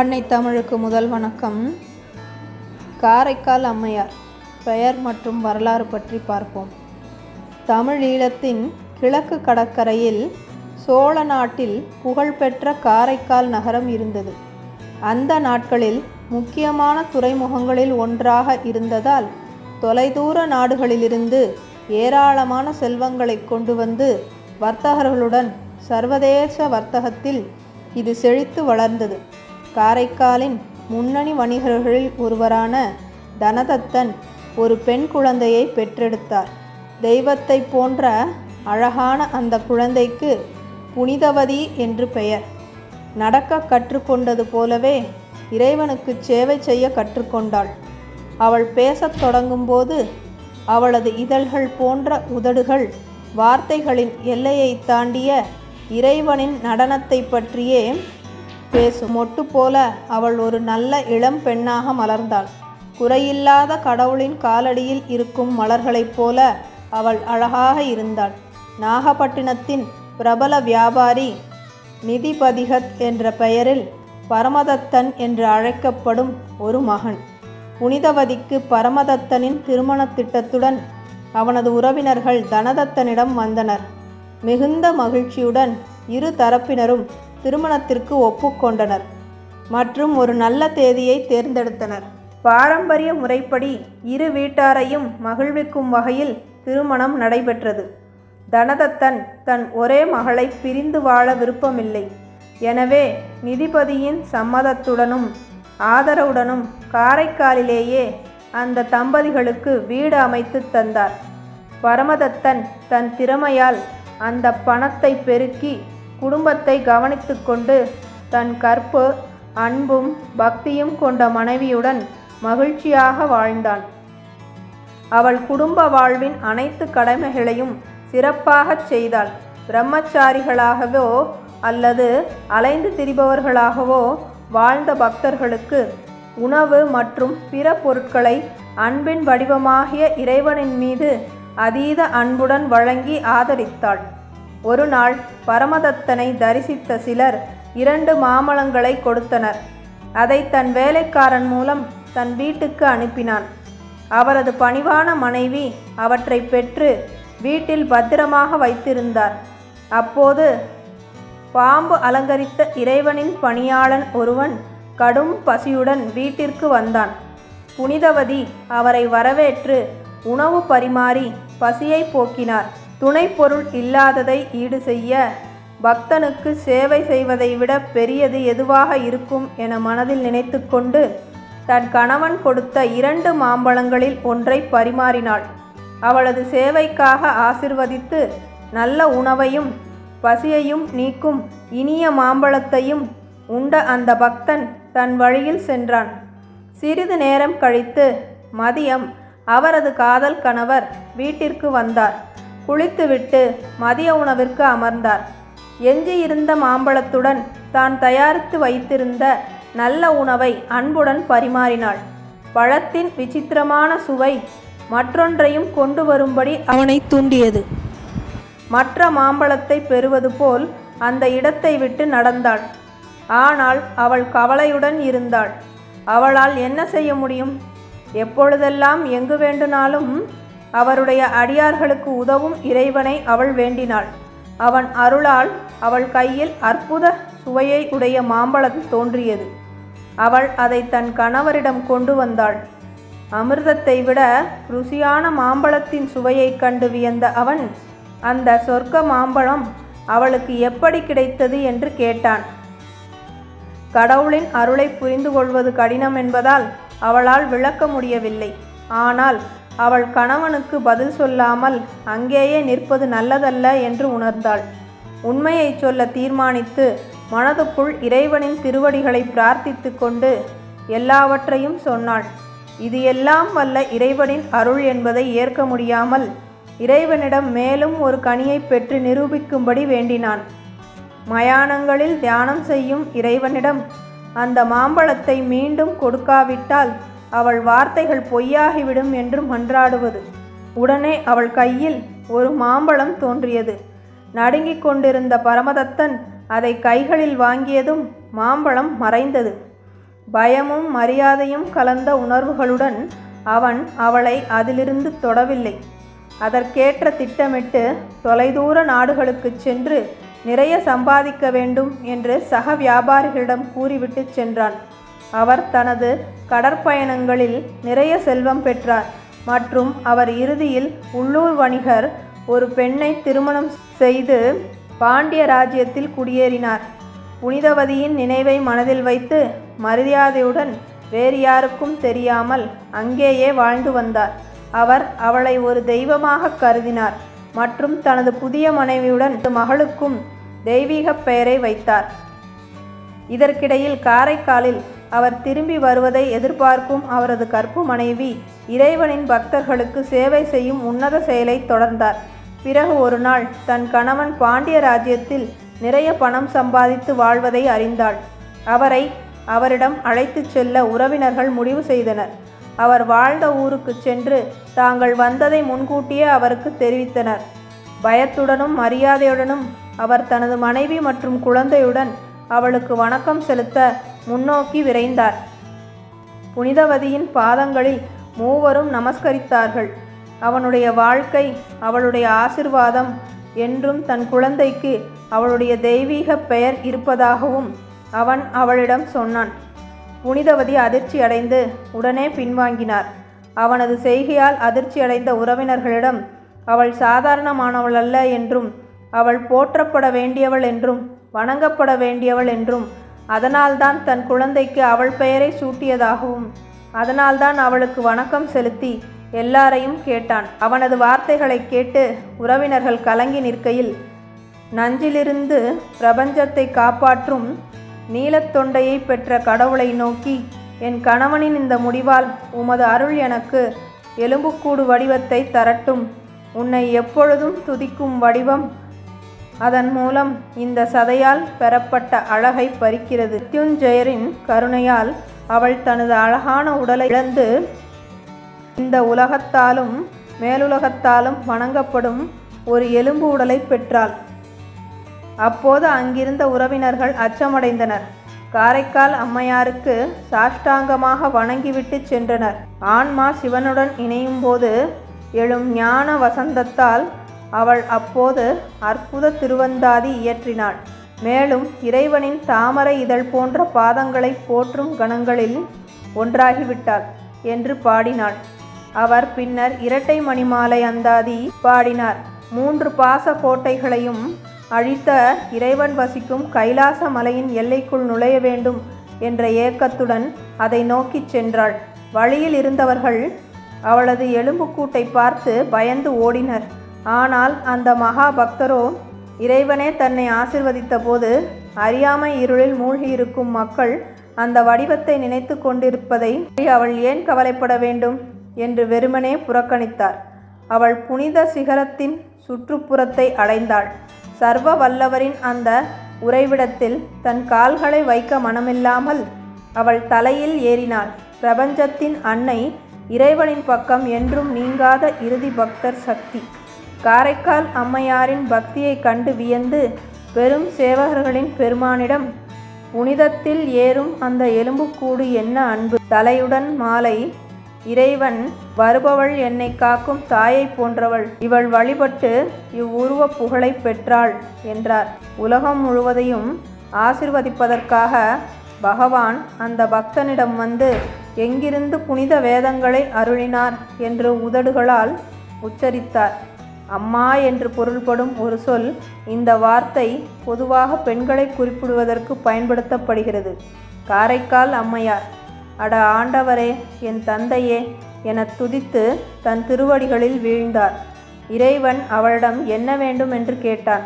அன்னை தமிழுக்கு முதல் வணக்கம். காரைக்கால் அம்மையார் பெயர் மற்றும் வரலாறு பற்றி பார்ப்போம். தமிழீழத்தின் கிழக்கு கடற்கரையில் சோழ நாட்டில் புகழ்பெற்ற காரைக்கால் நகரம் இருந்தது. அந்த நாட்களில் முக்கியமான துறைமுகங்களில் ஒன்றாக இருந்ததால் தொலைதூர நாடுகளிலிருந்து ஏராளமான செல்வங்களை கொண்டு வந்து வர்த்தகர்களுடன் சர்வதேச வர்த்தகத்தில் இது செழித்து வளர்ந்தது. காரைக்காலின் முன்னணி வணிகர்களில் ஒருவரான தனதத்தன் ஒரு பெண் குழந்தையை பெற்றெடுத்தார். தெய்வத்தை போன்ற அழகான அந்த குழந்தைக்கு புனிதவதி என்று பெயர். நடக்க கற்றுக்கொண்டது போலவே இறைவனுக்கு சேவை செய்ய கற்றுக்கொண்டாள் அவள் பேசத் தொடங்கும்போது அவளது இதழ்கள் போன்ற உதடுகள் வார்த்தைகளின் எல்லையை தாண்டிய இறைவனின் நடனத்தை பற்றியே பேசும் மொட்டு போல அவள் ஒரு நல்ல இளம் பெண்ணாக மலர்ந்தாள். குறையில்லாத கடவுளின் காலடியில் இருக்கும் மலர்களைப் போல அவள் அழகாக இருந்தாள். நாகப்பட்டினத்தின் பிரபல வியாபாரி நிதிபதிகத் என்ற பெயரில் பரமதத்தன் என்று அழைக்கப்படும் ஒரு மகன். புனிதவதிக்கு பரமதத்தனின் திருமணத் திட்டத்துடன் அவனது உறவினர்கள் தனதத்தனிடம் வந்தனர். மிகுந்த மகிழ்ச்சியுடன் இரு தரப்பினரும் திருமணத்திற்கு ஒப்புக்கொண்டனர் மற்றும் ஒரு நல்ல தேதியை தேர்ந்தெடுத்தனர். பாரம்பரிய முறைப்படி இரு வீட்டாரையும் மகிழ்விக்கும் வகையில் திருமணம் நடைபெற்றது. தனதத்தன் தன் ஒரே மகளை பிரிந்து வாழ விருப்பமில்லை. எனவே நிதிபதியின் சம்மதத்துடனும் ஆதரவுடனும் காரைக்காலிலேயே அந்த தம்பதிகளுக்கு வீடு அமைத்து தந்தார். பரமதத்தன் தன் திறமையால் அந்த பணத்தை பெருக்கி குடும்பத்தை கவனித்து கொண்டு தன் கற்பு அன்பும் பக்தியும் கொண்ட மனைவியுடன் மகிழ்ச்சியாக வாழ்ந்தான். அவள் குடும்ப வாழ்வின் அனைத்து கடமைகளையும் சிறப்பாகச் செய்தாள். பிரம்மச்சாரிகளாகவோ அல்லது அலைந்து திரிபவர்களாகவோ வாழ்ந்த பக்தர்களுக்கு உணவு மற்றும் பிற பொருட்களை அன்பின் வடிவமாகிய இறைவனின் மீது அதீத அன்புடன் வழங்கி ஆதரித்தாள். ஒரு நாள் பரமதத்தனை தரிசித்த சிலர் இரண்டு மாமலங்களை கொடுத்தனர். அதை தன் வேலைக்காரன் மூலம் தன் வீட்டுக்கு அனுப்பினான். அவரது பணிவான மனைவி அவற்றை பெற்று வீட்டில் பத்திரமாக வைத்திருந்தார். அப்போது பாம்பு அலங்கரித்த இறைவனின் பணியாளன் ஒருவன் கடும் பசியுடன் வீட்டிற்கு வந்தான். புனிதவதி அவரை வரவேற்று உணவு பரிமாறி பசியை போக்கினார். துணை பொருள் இல்லாததை ஈடு செய்ய பக்தனுக்கு சேவை செய்வதை விட பெரியது எதுவாக இருக்கும் என மனதில் நினைத்து கொண்டு தன் கணவன் கொடுத்த இரண்டு மாம்பழங்களில் ஒன்றை பரிமாறினாள். அவளது சேவைக்காக ஆசிர்வதித்து நல்ல உணவையும் பசியையும் நீக்கும் இனிய மாம்பழத்தையும் உண்ட அந்த பக்தன் தன் வழியில் சென்றான். சிறிது நேரம் கழித்து மதியம் அவரது காதல் கணவர் வீட்டிற்கு வந்தார். குளித்துவிட்டு மதிய உணவிற்கு அமர்ந்தார். எஞ்சியிருந்த மாம்பழத்துடன் தான் தயாரித்து வைத்திருந்த நல்ல உணவை அன்புடன் பரிமாறினாள். பழத்தின் விசித்திரமான சுவை மற்றொன்றையும் கொண்டு வரும்படி அவனை தூண்டியது. மற்ற மாம்பழத்தை பெறுவது போல் அந்த இடத்தை விட்டு நடந்தாள். ஆனால் அவள் கவலையுடன் இருந்தாள். அவளால் என்ன செய்ய முடியும்? எப்பொழுதெல்லாம் எங்கு வேண்டுனாலும் அவருடைய அடியார்களுக்கு உதவும் இறைவனை அவள் வேண்டினாள். அவன் அருளால் அவள் கையில் அற்புத சுவையை உடைய மாம்பழம் தோன்றியது. அவள் அதை தன் கணவரிடம் கொண்டு வந்தாள். அமிர்தத்தை விட ருசியான மாம்பழத்தின் சுவையை கண்டு வியந்த அவன் அந்த சொர்க்க மாம்பழம் அவளுக்கு எப்படி கிடைத்தது? என்று கேட்டான். கடவுளின் அருளை புரிந்து கொள்வது கடினம் என்பதால் அவளால் விளக்க முடியவில்லை. ஆனால் அவள் கணவனுக்கு பதில் சொல்லாமல் அங்கேயே நிற்பது நல்லதல்ல என்று உணர்ந்தாள். உண்மையை சொல்ல தீர்மானித்து மனதுக்குள் இறைவனின் திருவடிகளை பிரார்த்தித்து கொண்டு எல்லாவற்றையும் சொன்னாள். இது எல்லாம் வல்ல இறைவனின் அருள் என்பதை ஏற்க முடியாமல் இறைவனிடம் மேலும் ஒரு கனியை பெற்று நிரூபிக்கும்படி வேண்டினான். மயானங்களில் தியானம் செய்யும் இறைவனிடம் அந்த மாம்பழத்தை மீண்டும் கொடுக்காவிட்டால் அவள் வார்த்தைகள் பொய்யாகிவிடும் என்று மன்றாடுவது உடனே அவள் கையில் ஒரு மாம்பழம் தோன்றியது. நடுங்கிக் கொண்டிருந்த பரமதத்தன் அதை கைகளில் வாங்கியதும் மாம்பழம் மறைந்தது. பயமும் மரியாதையும் கலந்த உணர்வுகளுடன் அவன் அவளை அதிலிருந்து தொடவில்லை. அதற்கேற்ற திட்டமிட்டு தொலைதூர நாடுகளுக்குச் சென்று நிறைய சம்பாதிக்க வேண்டும் என்று சக வியாபாரிகளிடம் கூறிவிட்டு சென்றான். அவர் தனது கடற்பயணங்களில் நிறைய செல்வம் பெற்றார். மற்றும் அவர் இறுதியில் உள்ளூர் வணிகர் ஒரு பெண்ணை திருமணம் செய்து பாண்டிய ராஜ்யத்தில் குடியேறினார். புனிதவதியின் நினைவை மனதில் வைத்து மரியாதையுடன் வேறு யாருக்கும் தெரியாமல் அங்கேயே வாழ்ந்து வந்தார். அவர் அவளை ஒரு தெய்வமாக கருதினார் மற்றும் தனது புதிய மனைவியுடன் மகளுக்கும் தெய்வீக பெயரை வைத்தார். இதற்கிடையில் காரைக்காலில் அவர் திரும்பி வருவதை எதிர்பார்க்கும் அவரது கற்பு மனைவி இறைவனின் பக்தர்களுக்கு சேவை செய்யும் உன்னத செயலை தொடர்ந்தார். பிறகு ஒரு நாள் தன் கணவன் பாண்டிய ராஜ்யத்தில் நிறைய பணம் சம்பாதித்து வாழ்வதை அறிந்தாள். அவரை அவரிடம் அழைத்துச் செல்ல உறவினர்கள் முடிவு செய்தனர். அவர் வாழ்ந்த ஊருக்கு சென்று தாங்கள் வந்ததை முன்கூட்டியே அவருக்கு தெரிவித்தனர். பயத்துடனும் மரியாதையுடனும் அவர் தனது மனைவி மற்றும் குழந்தையுடன் அவளுக்கு வணக்கம் செலுத்த முன்னோக்கி விரைந்தார். புனிதவதியின் பாதங்களில் மூவரும் நமஸ்கரித்தார்கள். அவனுடைய வாழ்க்கை அவளுடைய ஆசிர்வாதம் என்றும் தன் குழந்தைக்கு அவளுடைய தெய்வீக பெயர் இருப்பதாகவும் அவன் அவளிடம் சொன்னான். புனிதவதி அதிர்ச்சி அடைந்து உடனே பின்வாங்கினார். அவனது செய்கையால் அதிர்ச்சியடைந்த உறவினர்களிடம் அவள் சாதாரணமானவள் அல்ல என்றும் அவள் போற்றப்பட வேண்டியவள் என்றும் வணங்கப்பட வேண்டியவள் என்றும் அதனால்தான் தன் குழந்தைக்கு அவள் பெயரை சூட்டியதாகவும் அதனால்தான் அவளுக்கு வணக்கம் செலுத்தி எல்லாரையும் கேட்டான். அவனது வார்த்தைகளை கேட்டு உறவினர்கள் கலங்கி நிற்கையில் நஞ்சிலிருந்து பிரபஞ்சத்தை காப்பாற்றும் நீலத்தொண்டையை பெற்ற கடவுளை நோக்கி என் கணவனின் இந்த முடிவால் உமது அருள் எனக்கு எலும்புக்கூடு வடிவத்தை தரட்டும். உன்னை எப்பொழுதும் துதிக்கும் வடிவம் அதன் மூலம் இந்த சதையால் பெறப்பட்ட அழகை பறிக்கிறது. மிருத்யுஞ்சயரின் கருணையால் அவள் தனது அழகான உடலை இழந்து இந்த உலகத்தாலும் மேலுலகத்தாலும் வணங்கப்படும் ஒரு எலும்பு உடலை பெற்றாள். அப்போது அங்கிருந்த உறவினர்கள் அச்சமடைந்தனர். காரைக்கால் அம்மையாருக்கு சாஷ்டாங்கமாக வணங்கிவிட்டு சென்றனர். ஆன்மா சிவனுடன் இணையும் போது எழும் ஞான வசந்தத்தால் அவள் அப்போது அற்புத திருவந்தாதி இயற்றினாள். மேலும் இறைவனின் தாமரை இதழ் போன்ற பாதங்களை போற்றும் கணங்களில் ஒன்றாகிவிட்டாள் என்று பாடினாள். அவர் பின்னர் இரட்டை மணிமாலை அந்தாதி பாடினார். மூன்று பாச கோட்டைகளையும் அழித்த இறைவன் வசிக்கும் கைலாச மலையின் எல்லைக்குள் நுழைய வேண்டும் என்ற ஏக்கத்துடன் அதை நோக்கிச் சென்றாள். வழியில் இருந்தவர்கள் அவளது எலும்புக்கூட்டை பார்த்து பயந்து ஓடினர். ஆனால் அந்த மகா பக்தரோ இறைவனே தன்னை ஆசிர்வதித்த போது அறியாமை இருளில் மூழ்கியிருக்கும் மக்கள் அந்த வடிவத்தை நினைத்து கொண்டிருப்பதை அவள் ஏன் கவலைப்பட வேண்டும் என்று வெறுமனே புறக்கணித்தார். அவள் புனித சிகரத்தின் சுற்றுப்புறத்தை அடைந்தாள். சர்வ வல்லவரின் அந்த உறைவிடத்தில் தன் கால்களை வைக்க மனமில்லாமல் அவள் தலையில் ஏறினாள். பிரபஞ்சத்தின் அன்னை இறைவனின் பக்கம் என்றும் நீங்காத இறுதி பக்தர் சக்தி. காரைக்கால் அம்மையாரின் பக்தியை கண்டு வியந்து பெரும் சேவகர்களின் பெருமானிடம் புனிதத்தில் ஏறும் அந்த எலும்புக்கூடு என்ன அன்பு? தலையுடன் மாலை இறைவன் வருபவள் என்னை காக்கும் தாயை போன்றவள். இவள் வழிபட்டு இவ்வுருவ புகழை பெற்றாள் என்றார். உலகம் முழுவதையும் ஆசிர்வதிப்பதற்காக பகவான் அந்த பக்தனிடம் வந்து எங்கிருந்து புனித வேதங்களை அருளினார்? என்று உதடுகளால் உச்சரித்தார். அம்மா என்று பொருள்படும் ஒரு சொல் இந்த வார்த்தை பொதுவாக பெண்களை குறிப்பிடுவதற்கு பயன்படுத்தப்படுகிறது. காரைக்கால் அம்மையார் அட ஆண்டவரே என் தந்தையே என துதித்து தன் திருவடிகளில் வீழ்ந்தார். இறைவன் அவளிடம் என்ன வேண்டும்? என்று கேட்டான்.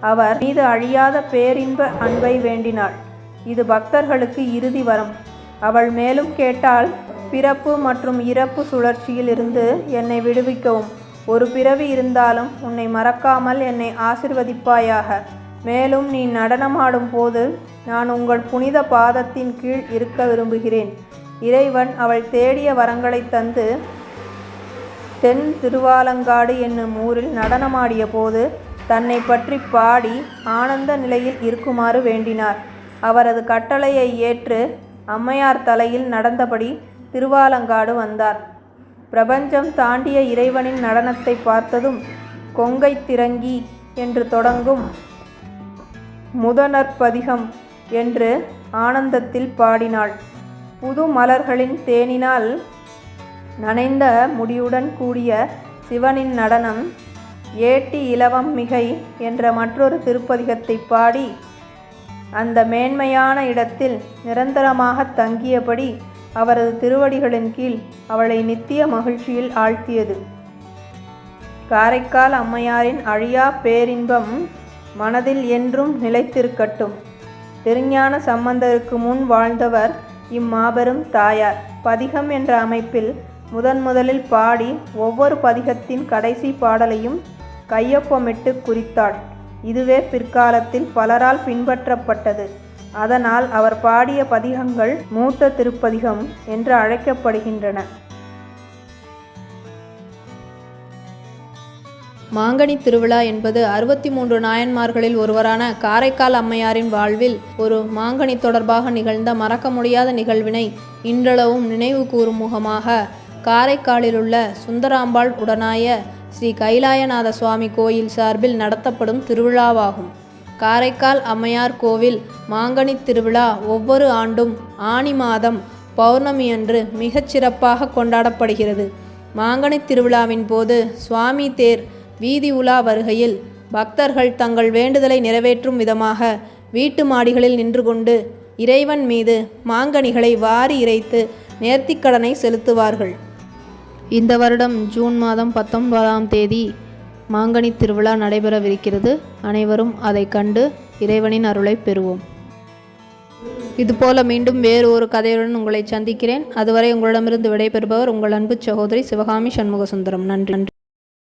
அவர் மீது அழியாத பேரின்ப அன்பை வேண்டினாள். இது பக்தர்களுக்கு இறுதி வரம். அவள் மேலும் கேட்டால் பிறப்பு மற்றும் இறப்பு சுழற்சியில் இருந்து என்னை விடுவிக்கவும். ஒரு பிறவி இருந்தாலும் உன்னை மறக்காமல் என்னை ஆசிர்வதிப்பாயாக. மேலும் நீ நடனமாடும் போது நான் உங்கள் புனித பாதத்தின் கீழ் இருக்க விரும்புகிறேன். இறைவன் அவள் தேடிய வரங்களை தந்து தென் திருவாலங்காடு என்னும் ஊரில் நடனமாடிய போது தன்னை பற்றி பாடி ஆனந்த நிலையில் இருக்குமாறு வேண்டினார். அவரது கட்டளையை ஏற்று அம்மையார் தலையில் நடந்தபடி திருவாலங்காடு வந்தார். பிரபஞ்சம் தாண்டிய இறைவனின் நடனத்தை பார்த்ததும் கொங்கை திரங்கி என்று தொடங்கும் முதனற்பதிகம் என்று ஆனந்தத்தில் பாடினாள். புது மலர்களின் தேனினால் நனைந்த முடியுடன் கூடிய சிவனின் நடனம் ஏட்டி இலவம் மிகை என்ற மற்றொரு திருப்பதிகத்தை பாடி அந்த மேன்மையான இடத்தில் நிரந்தரமாக தங்கியபடி அவரது திருவடிகளின் கீழ் அவளை நித்திய மகிழ்ச்சியில் ஆழ்த்தியது. காரைக்கால் அம்மையாரின் அழியா பேரின்பம் மனதில் என்றும் நிலைத்திருக்கட்டும். திருஞான சம்பந்தருக்கு முன் வாழ்ந்தவர் இம்மாபெரும் தாயார். பதிகம் என்ற அமைப்பில் முதன் முதலில் பாடி ஒவ்வொரு பதிகத்தின் கடைசி பாடலையும் கையொப்பமிட்டு குறித்தாள். இதுவே பிற்காலத்தில் பலரால் பின்பற்றப்பட்டது. அதனால் அவர் பாடிய பதிகங்கள் மூத்த திருப்பதிகம் என்று அழைக்கப்படுகின்றன. மாங்கனி திருவிழா என்பது அறுபத்தி மூன்று நாயன்மார்களில் ஒருவரான காரைக்கால் அம்மையாரின் வாழ்வில் ஒரு மாங்கனி தொடர்பாக நிகழ்ந்த மறக்க முடியாத நிகழ்வினை இன்றளவும் நினைவு கூறும் முகமாக காரைக்காலிலுள்ள சுந்தராம்பாள் உடனாய ஸ்ரீ கைலாயநாத சுவாமி கோயில் சார்பில் நடத்தப்படும் திருவிழாவாகும். காரைக்கால் அம்மையார் கோவில் மாங்கனி திருவிழா ஒவ்வொரு ஆண்டும் ஆனி மாதம் பௌர்ணமியன்று மிகச் சிறப்பாக கொண்டாடப்படுகிறது. மாங்கனி திருவிழாவின் போது சுவாமி தேர் வீதி உலா வருகையில் பக்தர்கள் தங்கள் வேண்டுதலை நிறைவேற்றும் விதமாக வீட்டு மாடிகளில் நின்று கொண்டு இறைவன் மீது மாங்கனிகளை வாரி இறைத்து நேர்த்திக்கடனை செலுத்துவார்கள். இந்த வருடம் ஜூன் மாதம் பத்தொன்பதாம் தேதி மாங்கனி திருவிழா நடைபெறவிருக்கிறது. அனைவரும் அதை கண்டு இறைவனின் அருளை பெறுவோம். இதுபோல மீண்டும் வேறு ஒரு கதையுடன் உங்களை சந்திக்கிறேன். அதுவரை உங்களிடமிருந்து விடைபெறுபவர் உங்கள் அன்பு சகோதரி சிவகாமி சண்முகசுந்தரம். நன்றி நன்றி.